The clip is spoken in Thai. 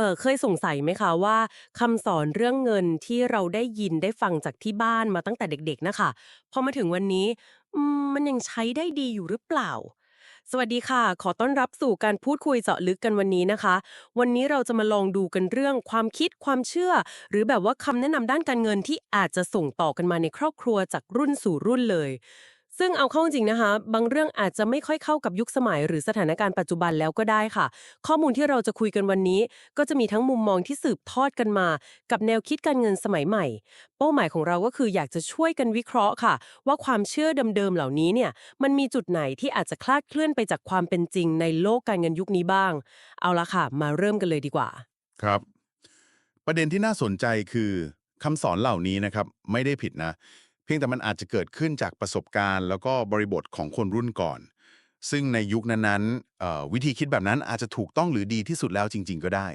ออเคยสงสัยไหมคะว่าคำสอนเรื่องเงินที่เราได้ยินได้ฟังจากที่บ้านมาตั้งแต่เด็กๆนะคะพอมาถึงวันนี้อืมมันยังใช้ได้ดีอยู่หรือเปล่า สวัสดีค่ะ ขอต้อนรับสู่การพูดคุยเจาะลึกกันวันนี้นะคะ วันนี้เราจะมาลองดูกันเรื่องความคิดความเชื่อ หรือแบบว่าคำแนะนำด้านการเงินที่อาจจะส่งต่อกันมาในครอบครัวจากรุ่นสู่รุ่นเลย ซึ่งเอาเข้าจริงนะคะ บางเรื่องอาจจะไม่ค่อยเข้ากับยุคสมัย หรือสถานการณ์ปัจจุบันแล้วก็ได้ค่ะ ข้อมูลที่เราจะคุยกันวันนี้ ก็จะมีทั้งมุมมองที่สืบทอดกันมา กับแนวคิดการเงินสมัยใหม่ เป้าหมายของเราก็คืออยากจะช่วยกันวิเคราะห์ค่ะ ว่าความเชื่อเดิมๆเหล่านี้เนี่ยมันมีจุดไหนที่อาจจะคลาดเคลื่อนไปจากความเป็นจริง ในโลกการเงินยุคนี้บ้าง เอาละค่ะ มาเริ่มกันเลยดีกว่า ครับ ประเด็นที่น่าสนใจคือคำสอนเหล่านี้นะครับไม่ได้ผิดนะ พียงแต่มันอาจจะเกิดขึ้นจากประสบการณ์ แล้วก็บริบทของคนรุ่นก่อน ซึ่งในยุคนั้นๆวิธีคิดแบบนั้นอาจจะถูกต้องหรือดีที่สุดแล้วจริง ๆ ก็ได้